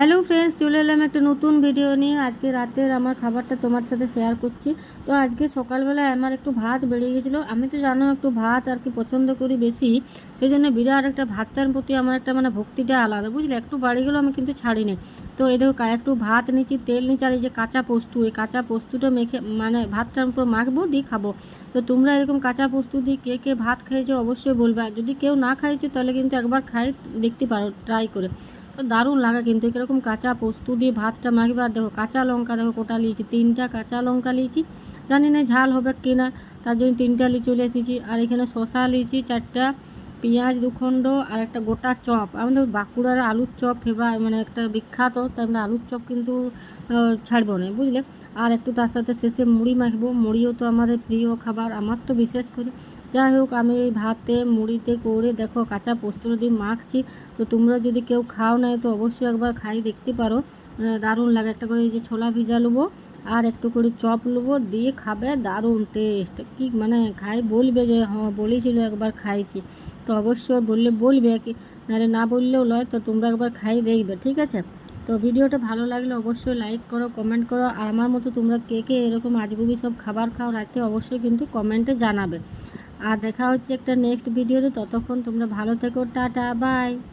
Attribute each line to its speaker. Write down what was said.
Speaker 1: Hello friends চলে এলাম একটা নতুন ভিডিও নিয়ে। আজকে রাতের আমার খাবারটা তোমার সাথে শেয়ার করছি। তো আজকে সকালবেলায় আমার একটু ভাত বেড়ে গেছিল। আমি তো জানো একটু ভাত আর কি পছন্দ করি বেশি। সেই জন্য বিরাট একটা ভাতটার প্রতি আমার একটা মানে ভক্তিটা আলাদা, বুঝলে? একটু বাড়ি গেলেও আমি কিন্তু ছাড়ি ছাড়িনি। তো এই দেখো একটু ভাত নিচ্ছি, তেল নিচ্ছি আর এই যে কাঁচা পোস্ত। এই কাঁচা পোস্তটা মেখে মানে ভাতটার উপর মাখবো, দিয়ে খাব। তো তোমরা এরকম কাঁচা পোস্ত দিয়ে কে কে ভাত খেয়েছো অবশ্যই বলবে। যদি কেউ না খাইছো, তাহলে কিন্তু একবার খাই, দেখতে পারো ট্রাই করে। দারুণ লাগে কিন্তু এরকম কাঁচা পোস্ত দিয়ে ভাতটা মাখবে আর দেখো কাঁচা লঙ্কা দেখো কোটা লিয়েছি তিনটা কাঁচা লঙ্কা লিয়েছি জানি না ঝাল হবে কি না তার জন্য তিনটা লিয়ে চলে এসেছি আর এখানে শশা লিয়েছি চারটা পেঁয়াজ দুখণ্ড আর একটা গোটা চপ। আমাদের বাঁকুড়ার আলুর চপ ফেভার মানে একটা বিখ্যাত, তাই আমরা আলুর চপ কিন্তু ছাড়বো না, বুঝলে? আর একটু তার সাথে শেষে মুড়ি মাখবো। মুড়িও তো আমাদের প্রিয় খাবার, আমার তো বিশেষ করে। যাই হোক, আমি এই ভাতে মুড়িতে করে দেখো কাঁচা পোস্ত দিয়ে মাখছি, তো তোমরা যদি কেউ খাও না তো অবশ্যই একবার খাই দেখতে পারো। দারুণ লাগে। একটা করে এই যে ছোলা ভিজা নেব আর একটু করে চপ নেব, দিয়ে খাবে, দারুণ টেস্ট কি মানে খাই, বলবে যে হ্যাঁ বলেছিল একবার খাইছি। তো অবশ্যই বললে বলবে কি, নাহলে না বললেও নয়, তো তোমরা একবার খাই দেখবে, ঠিক আছে? তো ভিডিওটা ভালো লাগলে অবশ্যই লাইক করো কমেন্ট করো, আর আমার মতো তোমরা কে কে এরকম আজগুবি সব খাবার খাও রাতে অবশ্যই কিন্তু কমেন্টে জানাবে। আর দেখা হচ্ছে একটা নেক্সট ভিডিওতে ততক্ষণ তোমরা ভালো থেকো, টাটা বাই